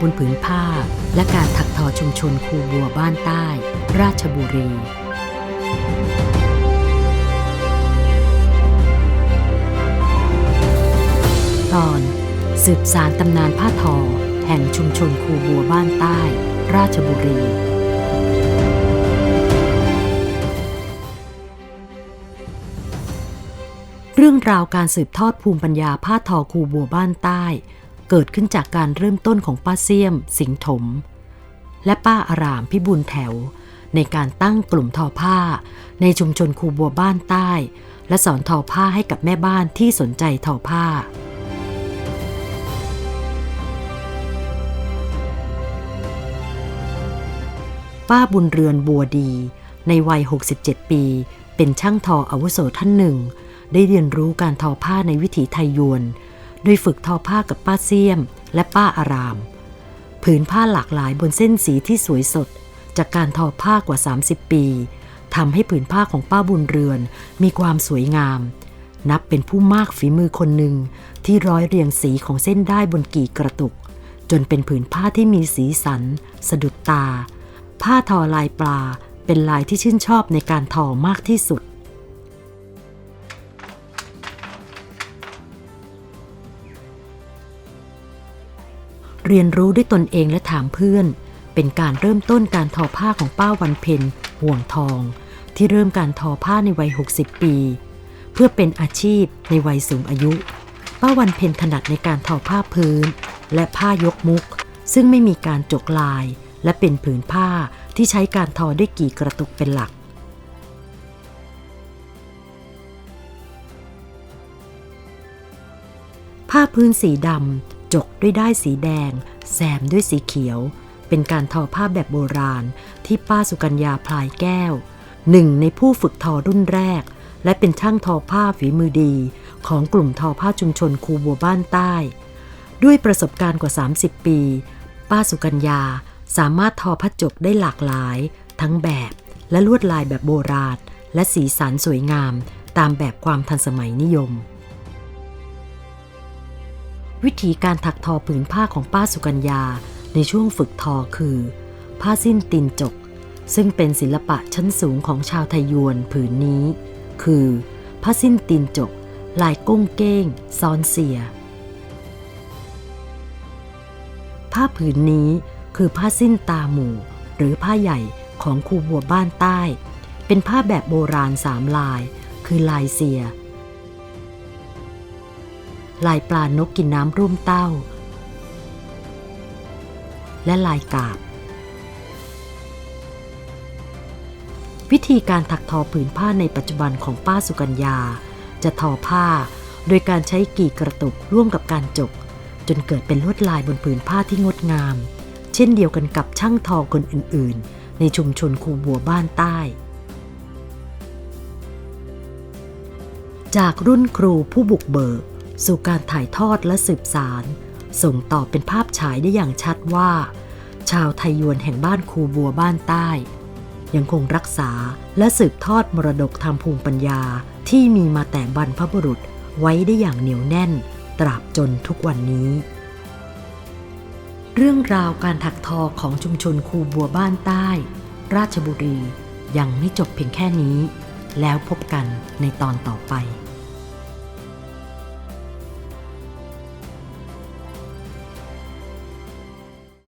บนผืนผ้า และการถักทอชุมชนคูบัวบ้านใต้ ราชบุรีตอนสืบสารตำนานผ้าทอ แห่งชุมชนคูบัวบ้านใต้ ราชบุรี เรื่องราวการสืบทอดภูมิปัญญาผ้าทอคูบัวบ้านใต้ เกิดขึ้นจากการเริ่มต้นของป้าเสี่ยม สิงถม และป้าอารามพิบูลแถว ในการตั้งกลุ่มทอผ้า ในชุมชนคูบัวบ้านใต้ และสอนทอผ้าให้กับแม่บ้านที่สนใจทอผ้าป้าบุญเรือนบัวดี ในวัย 67 ปี เป็นช่างทออาวุโสท่านหนึ่ง ได้เรียนรู้การทอผ้าในวิถีไทยยวน โดยฝึกทอผ้ากับป้าเสี่ยม และป้าอาราม ผืนผ้าหลากหลายบนเส้นสีที่สวยสด จากการทอผ้ากว่า 30 ปีทำให้ผืนผ้าของป้าบุญเรือนมีความสวยงาม นับเป็นผู้มากฝีมือคนหนึ่งที่ร้อยเรียงสีของเส้นได้บนกี่กระตุก จนเป็นผืนผ้าที่มีสีสัน สะดุดตา ผ้าทอลายปลาเป็นลายที่ชื่นชอบในการทอมากที่สุด เรียนรู้ด้วยตนเองและถามเพื่อน เป็นการเริ่มต้นการทอผ้าของป้าวันเพ็ญห่วงทอง ที่เริ่มการทอผ้าในวัย 60 ปี เพื่อเป็นอาชีพในวัยสูงอายุ ป้าวันเพ็ญถนัดในการทอผ้าพื้น และผ้ายกมุก ซึ่งไม่มีการจกลาย และเป็นผืนผ้าที่ใช้การทอด้วยกี่กระตุกเป็นหลักผ้าพื้นสีดำ จกด้วยได้ายสีแดง แซมด้วยสีเขียว เป็นการทอผ้าแบบโบราณ ที่ป้าสุกัญญาพลายแก้ว หนึ่งในผู้ฝึกทอรุ่นแรก และเป็นช่างทอผ้าฝีมือดี ของกลุ่มทอผ้าชุมชนคูบัวบ้านใต้ ด้วยประสบการณ์กว่า 30 ปี ป้าสุกัญญาสามารถทอผ้าจกได้หลากหลาย ทั้งแบบและลวดลายแบบโบราณ และสีสันสวยงาม ตามแบบความทันสมัยนิยม วิธีการถักทอผืนผ้าของป้าสุกัญญาในช่วงฝึกทอคือ ผ้าสิ้นตินจก ซึ่งเป็นศิลปะชั้นสูงของชาวไทยยวนผืนนี้ คือ ผ้าสิ้นตินจก ลายก้งเก้ง ซ้อนเสีย ผ้าผืนนี้คือผ้าสิ้นตาหมู่ หรือผ้าใหญ่ของคูบัวบ้านใต้ เป็นผ้าแบบโบราณสามลาย คือลายเสีย ลายปลานกกินน้ำร่วมเต้า และลายกาบ วิธีการถักทอผืนผ้าในปัจจุบันของป้าสุกัญญา จะทอผ้า โดยการใช้กี่กระตุกร่วมกับการจก จนเกิดเป็นลวดลายบนผืนผ้าที่งดงาม เช่นเดียวกันกับช่างทอคนอื่น ๆ ในชุมชนคูบัวบ้านใต้จากรุ่นครูผู้บุกเบิก สู่การถ่ายทอดและสืบสาร ส่งต่อเป็นภาพฉายได้อย่างชัดว่า ชาวไทยยวนแห่งบ้านคูบัวบ้านใต้ ยังคงรักษาและสืบทอดมรดกทางภูมิปัญญาที่มีมาแต่บรรพบุรุษไว้ได้อย่างเหนียวแน่น ตราบจนทุกวันนี้ เรื่องราวการถักทอของชุมชนคูบัวบ้านใต้ ราชบุรียังไม่จบเพียงแค่นี้ แล้วพบกันในตอนต่อไป